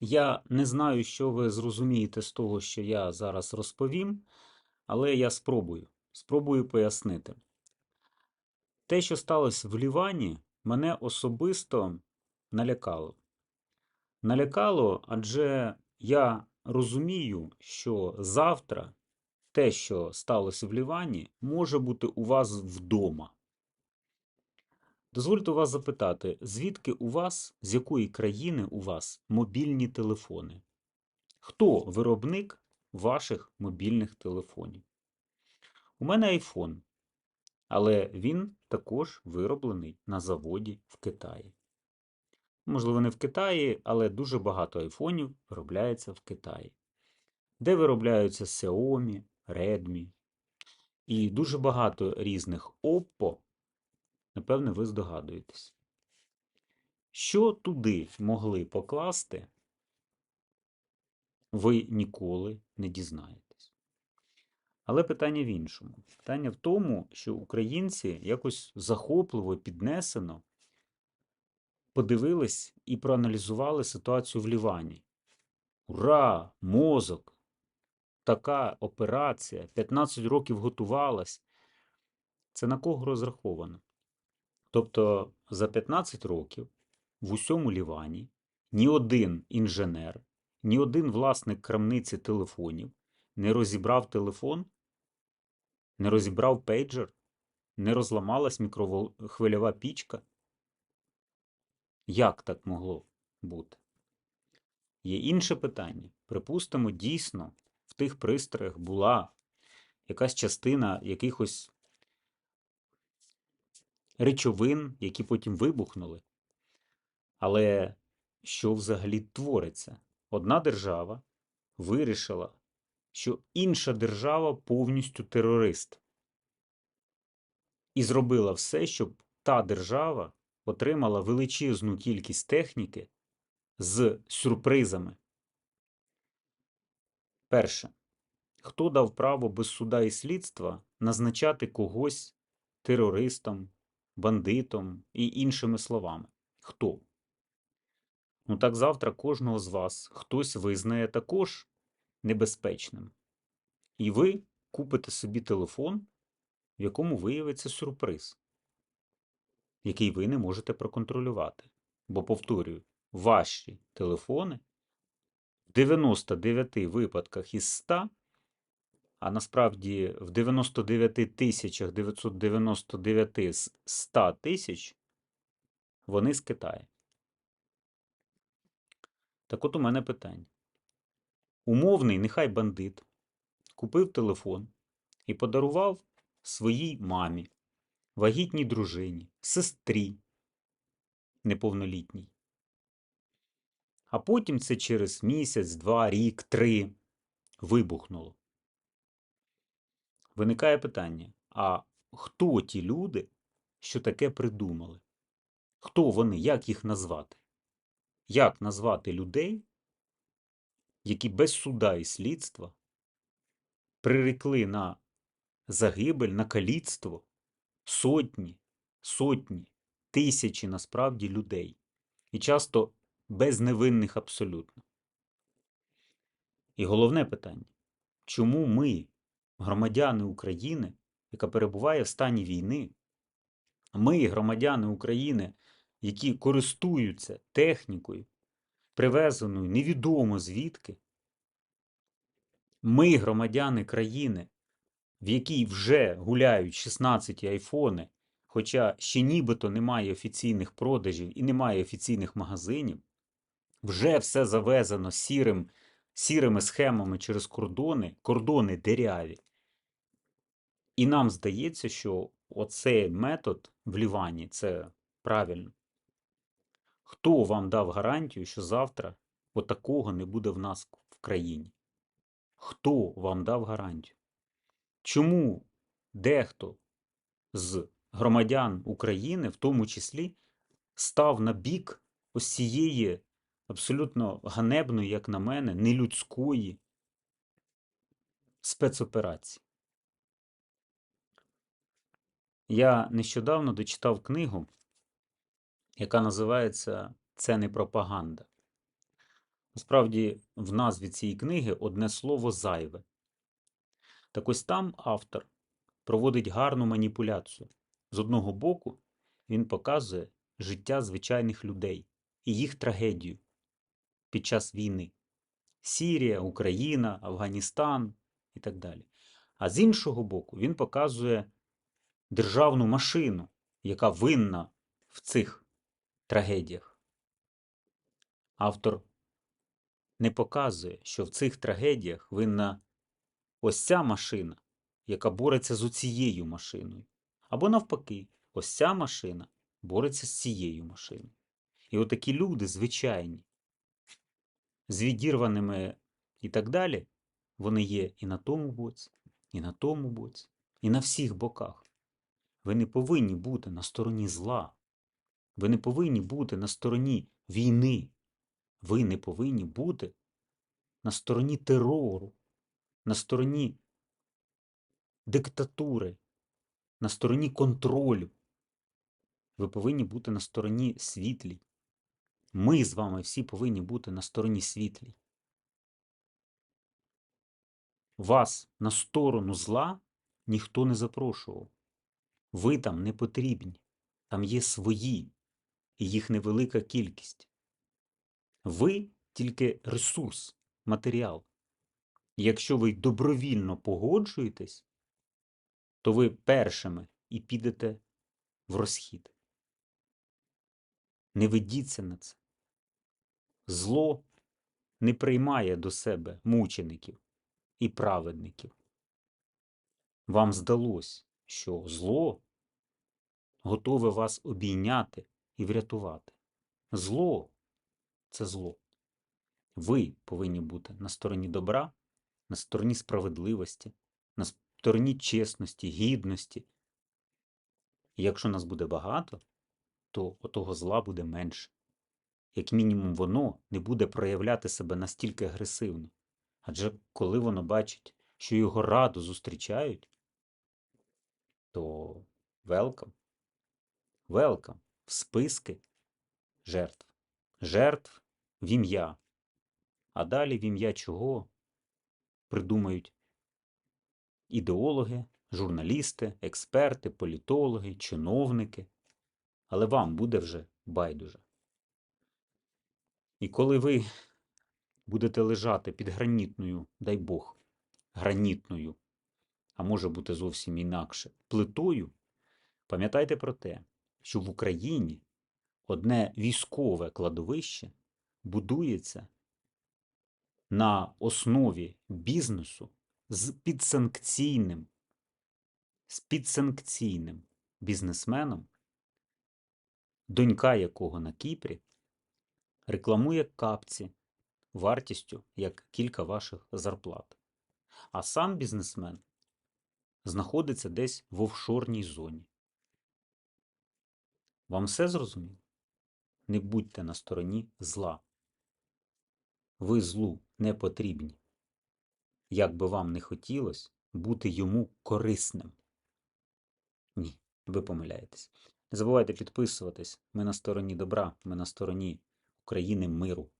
Я не знаю, що ви зрозумієте з того, що я зараз розповім, але я спробую. Спробую пояснити. Те, що сталося в Лівані, мене особисто налякало. Налякало, адже я розумію, що завтра те, що сталося в Лівані, може бути у вас вдома. Дозвольте вас запитати, звідки у вас, з якої країни у вас мобільні телефони? Хто виробник ваших мобільних телефонів? У мене iPhone, але він також вироблений на заводі в Китаї. Можливо, не в Китаї, але дуже багато айфонів виробляється в Китаї, де виробляються Xiaomi, Redmi і дуже багато різних Oppo, напевне, ви здогадуєтесь. Що туди могли покласти, ви ніколи не дізнаєтесь. Але питання в іншому. Питання в тому, що українці якось захопливо піднесено подивились і проаналізували ситуацію в Лівані. Ура! Мозок! Така операція, 15 років готувалась. Це на кого розраховано? Тобто за 15 років в усьому Лівані ні один інженер, ні один власник крамниці телефонів не розібрав телефон, не розібрав пейджер, не розламалась мікрохвильова пічка. Як так могло бути? Є інше питання. Припустимо, дійсно, в тих пристроях була якась частина якихось речовин, які потім вибухнули. Але що взагалі твориться? Одна держава вирішила, що інша держава повністю терорист. І зробила все, щоб та держава отримала величезну кількість техніки з сюрпризами. Перше. Хто дав право без суда і слідства назначати когось терористом, бандитом і іншими словами? Хто? Ну так завтра кожного з вас хтось визнає також небезпечним. І ви купите собі телефон, в якому виявиться сюрприз який ви не можете проконтролювати. Бо, повторюю, ваші телефони в 99 випадках із 100, а насправді в 99 тисячах 999 з 100 тисяч вони з Китаю. Так от у мене питання. Умовний, нехай бандит, купив телефон і подарував своїй мамі вагітній дружині, сестрі неповнолітній. А потім це через місяць, два, рік, три вибухнуло. Виникає питання: а хто ті люди, що таке придумали? Хто вони, як їх назвати? Як назвати людей, які без суда і слідства прирекли на загибель, на каліцтво сотні, сотні, тисячі насправді людей. І часто безневинних абсолютно. І головне питання: чому ми, громадяни України, яка перебуває в стані війни, ми, громадяни України, які користуються технікою, привезеною невідомо звідки, ми, громадяни країни, в якій вже гуляють 16 айфони, хоча ще нібито немає офіційних продажів і немає офіційних магазинів, вже все завезено сірим, сірими схемами через кордони, кордони деряві. І нам здається, що оцей метод в Лівані це правильно. Хто вам дав гарантію, що завтра отакого не буде в нас в країні? Хто вам дав гарантію? Чому дехто з громадян України, в тому числі, став на бік ось цієї абсолютно ганебної, як на мене, нелюдської спецоперації? Я нещодавно дочитав книгу, яка називається Це не пропаганда. Насправді, в назві цієї книги одне слово зайве. Так ось там автор проводить гарну маніпуляцію. З одного боку, він показує життя звичайних людей і їх трагедію під час війни. Сірія, Україна, Афганістан і так далі. А з іншого боку, він показує державну машину, яка винна в цих трагедіях. Автор не показує, що в цих трагедіях винна ось ця машина, яка бореться з оцією машиною. Або навпаки, ось ця машина бореться з цією машиною. І отакі люди звичайні, з відірваними і так далі, вони є і на тому боці, і на тому боці, і на всіх боках. Ви не повинні бути на стороні зла. Ви не повинні бути на стороні війни. Ви не повинні бути на стороні терору, на стороні диктатури, на стороні контролю. Ви повинні бути на стороні світлій. Ми з вами всі повинні бути на стороні світлій. Вас на сторону зла ніхто не запрошував. Ви там не потрібні. Там є свої, і їх невелика кількість. Ви тільки ресурс, матеріал. Якщо ви добровільно погоджуєтесь, то ви першими і підете в розхід. Не ведіться на це. Зло не приймає до себе мучеників і праведників. Вам здалось, що зло готове вас обійняти і врятувати. Зло це зло. Ви повинні бути на стороні добра, на стороні справедливості, на стороні чесності, гідності. І якщо нас буде багато, то отого зла буде менше. Як мінімум, воно не буде проявляти себе настільки агресивно. Адже коли воно бачить, що його радо зустрічають, то welcome. Welcome в списки жертв. Жертв в ім'я. А далі в ім'я чого придумають ідеологи, журналісти, експерти, політологи, чиновники. Але вам буде вже байдуже. І коли ви будете лежати під гранітною, дай Бог, гранітною, а може бути зовсім інакше, плитою, пам'ятайте про те, що в Україні одне військове кладовище будується на основі бізнесу з підсанкційним, з підсанкційним бізнесменом, донька якого на Кіпрі рекламує капці вартістю як кілька ваших зарплат. А сам бізнесмен знаходиться десь в офшорній зоні. Вам все зрозуміло? Не будьте на стороні зла. Ви злу не потрібні. Як би вам не хотілося бути йому корисним. Ні, ви помиляєтесь. Не забувайте підписуватись. Ми на стороні добра, ми на стороні України миру.